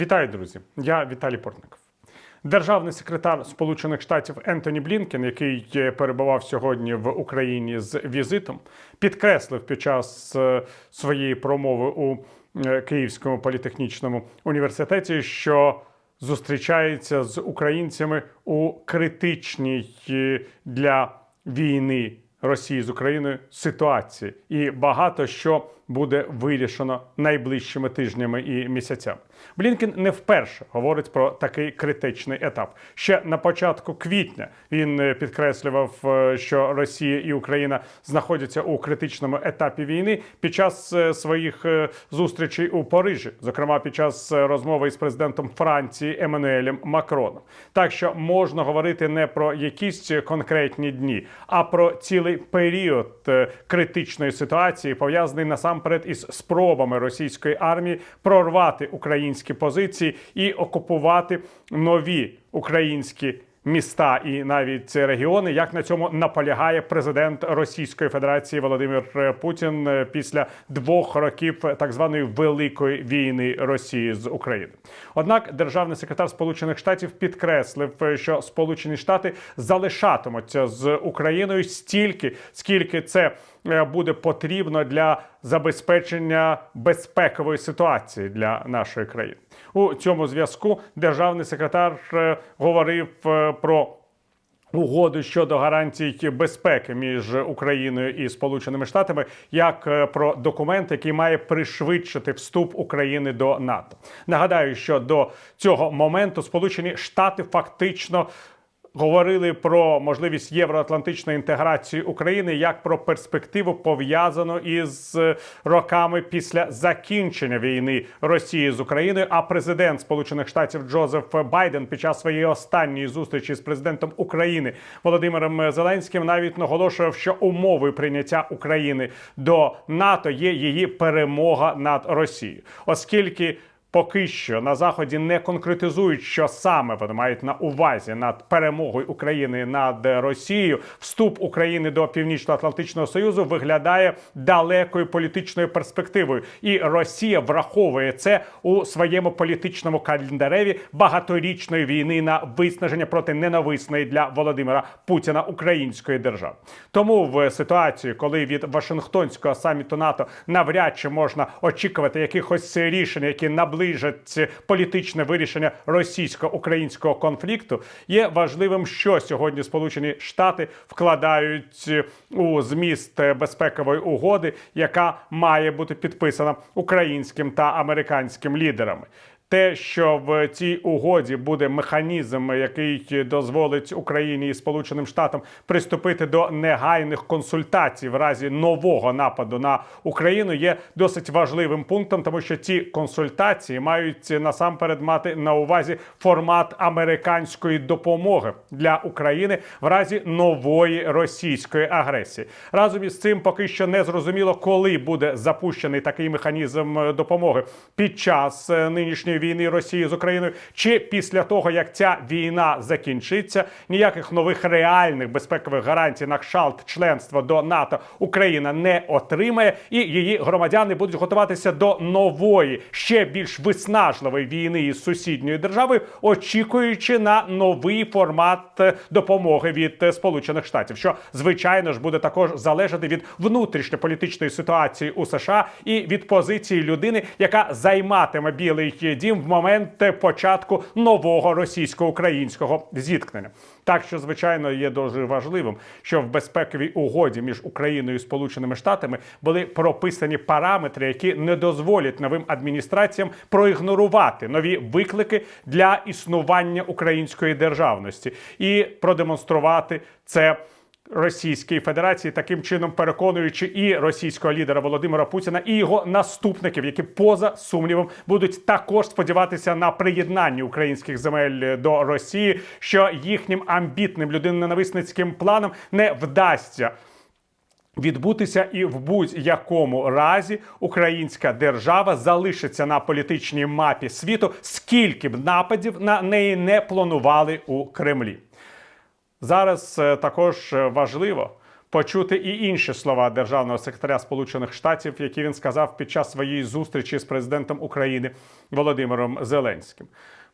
Вітаю, друзі! Я Віталій Портников. Державний секретар Сполучених Штатів Ентоні Блінкен, який перебував сьогодні в Україні з візитом, підкреслив під час е, своєї промови у е, Київському політехнічному університеті, що зустрічається з українцями у критичній е, для війни Росії з Україною ситуації, і багато що буде вирішено найближчими тижнями і місяцями. Блінкен не вперше говорить про такий критичний етап. Ще на початку квітня він е, підкреслював, е, що Росія і Україна знаходяться у критичному етапі війни під час е, своїх зустрічей у Парижі, зокрема під час розмови із президентом Франції Еммануелем Макроном. Так що можна говорити не про якісь конкретні дні, а про цілий період критичної ситуації, пов'язаний насамперед із спробами російської армії прорвати українські позиції і окупувати нові українські. Міста і навіть регіони, як на цьому наполягає президент Російської Федерації Володимир Путін е, після двох років так званої великої війни Росії з Україною. Однак державний секретар Сполучених Штатів підкреслив, е, що Сполучені Штати залишатимуться з Україною стільки, скільки це буде потрібно для забезпечення безпекової ситуації для нашої країни. У цьому зв'язку державний секретар е, говорив е, про. Угоду щодо гарантій безпеки між Україною і Сполученими Штатами як е, про документ, який має пришвидшити вступ України до НАТО. Нагадаю, що до цього моменту Сполучені Штати фактично говорили про можливість євроатлантичної інтеграції України як про перспективу пов'язану із роками після закінчення війни Росії з Україною. А президент Сполучених Штатів Джозеф Байден під час своєї останньої зустрічі з президентом України Володимиром Зеленським навіть наголошував, що умовою прийняття України до НАТО є її перемога над Росією, оскільки. Поки що на заході не конкретизують, що саме вони мають на увазі над перемогою України над Росією. Вступ України до Північно-Атлантичного Союзу виглядає далекою політичною перспективою, і Росія враховує це у своєму політичному календареві багаторічної війни на виснаження проти ненависної для Володимира Путіна української держави. Тому в ситуації, коли від Вашингтонського саміту НАТО навряд чи можна очікувати якихось рішень, які наближать політичне вирішення російсько-українського конфлікту, є важливим, що сьогодні Сполучені Штати вкладають у зміст безпекової угоди, яка має бути підписана українським та американським лідерами. Те, що в цій угоді буде механізм, який дозволить Україні і Сполученим Штатам приступити до негайних консультацій в разі нового нападу на Україну, є досить важливим пунктом, тому що ці консультації мають насамперед мати на увазі формат американської допомоги для України в разі нової російської агресії. Разом із цим поки що не зрозуміло, коли буде запущений такий механізм допомоги під час е, нинішньої війни Росії з Україною, чи після того як ця війна закінчиться, ніяких нових реальних безпекових гарантій на кшталт членства до НАТО Україна не отримає, і її громадяни будуть готуватися до нової, ще більш виснажливої війни із сусідньою державою, очікуючи на новий формат е, допомоги від е, Сполучених Штатів, що звичайно ж буде також залежати від внутрішньополітичної ситуації у США і від позиції людини, яка займатиме білий дім в момент початку нового російсько-українського зіткнення. Так що, звичайно, є дуже важливим, що в безпековій угоді між Україною і Сполученими Штатами були прописані параметри, які не дозволять новим адміністраціям проігнорувати нові виклики для існування української державності і продемонструвати це. Російської Федерації таким чином переконуючи і російського лідера Володимира Путіна, і його наступників, які поза сумнівом будуть також сподіватися на приєднання українських земель до Росії, що їхнім амбітним людиноненависницьким планам не вдасться. Відбутися і в будь-якому разі українська держава залишиться на політичній мапі світу, скільки б нападів на неї не планували у Кремлі. Зараз е, також е, важливо почути і інші слова державного секретаря Сполучених Штатів, які він сказав під час своєї зустрічі з президентом України Володимиром Зеленським.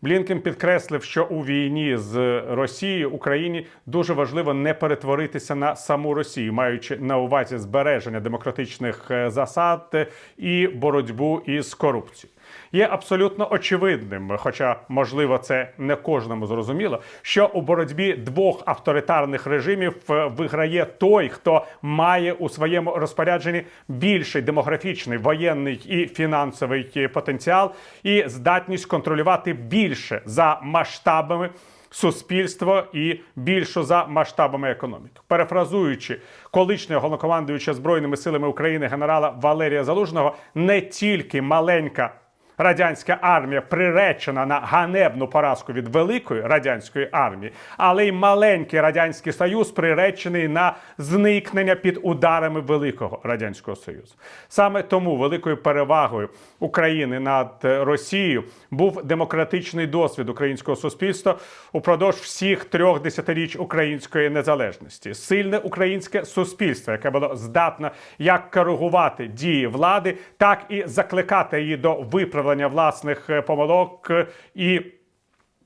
Блінкен підкреслив, що у війні з Росією Україні дуже важливо не перетворитися на саму Росію, маючи на увазі збереження демократичних е, засад і боротьбу із корупцією. Є абсолютно очевидним, хоча можливо це не кожному зрозуміло, що у боротьбі двох авторитарних режимів е, виграє той, хто має у своєму розпорядженні більший демографічний, воєнний і фінансовий е, потенціал, і здатність контролювати більше за масштабами суспільство і більше за масштабами економіки. Перефразуючи колишнього головнокомандуюча збройними силами України генерала Валерія Залужного, не тільки маленька. Радянська армія приречена на ганебну поразку від великої радянської армії, але й маленький радянський союз приречений на зникнення під ударами великого радянського союзу. Саме тому великою перевагою України над Росією був демократичний досвід українського суспільства упродовж всіх трьох десятиріч української незалежності. Сильне українське суспільство, яке було здатне як коригувати дії влади, так і закликати її до виправлення власних е, помилок е, і.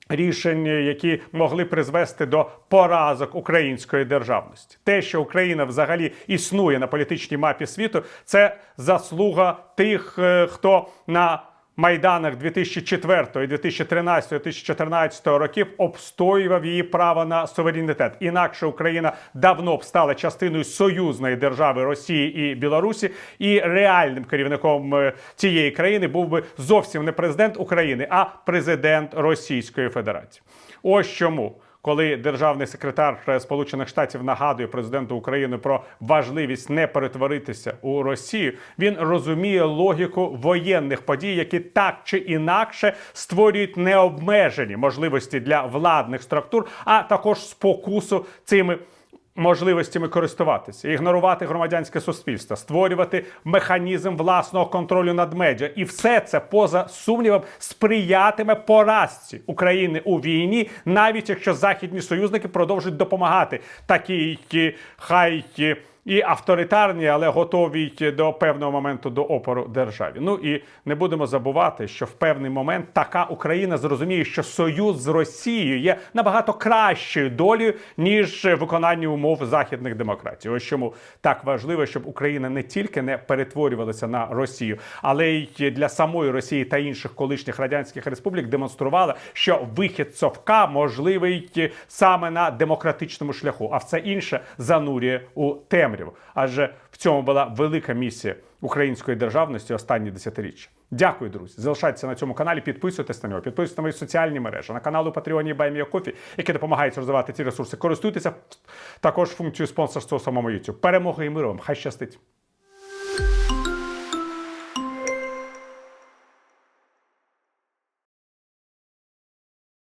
Рішень, які могли призвести до поразок української державності, те, що Україна взагалі існує на політичній мапі світу, це заслуга тих, е, хто на майданах 2004, 2013, 2014 років обстоював її право на суверенітет. Інакше Україна давно б стала частиною союзної держави Росії і Білорусі, і реальним керівником е, цієї країни був би зовсім не президент України, а президент Російської Федерації. Ось чому. Коли державний секретар Сполучених Штатів нагадує президенту України про важливість не перетворитися у Росію, він розуміє логіку воєнних подій, які так чи інакше створюють необмежені можливості для владних структур, а також спокусу цими можливостями користуватися, ігнорувати громадянське суспільство, створювати механізм власного контролю над медіа, і все це поза сумнівом сприятиме поразці України у війні, навіть якщо західні союзники продовжують допомагати такій е, хай. І авторитарні, але готові до певного моменту до опору державі. Ну і не будемо забувати, що в певний момент така Україна зрозуміє, що союз з Росією є набагато кращою долею, ніж виконання умов західних демократій. Ось чому так важливо, щоб Україна не тільки не перетворювалася на Росію, але й для самої Росії та інших колишніх радянських республік демонструвала, що вихід совка можливий саме на демократичному шляху, а все інше занурює у темряву. Адже в цьому була велика місія української державності останні десятиріччя. Дякую, друзі. Залишайтеся на цьому каналі, підписуйтесь на нього, підписуйтесь на мої соціальні мережі, на канал у Патреоні Баймія Кофі, які допомагають розвивати ці ресурси. Користуйтеся також функцією спонсорства у самому YouTube. Перемоги і миру вам! Хай щастить!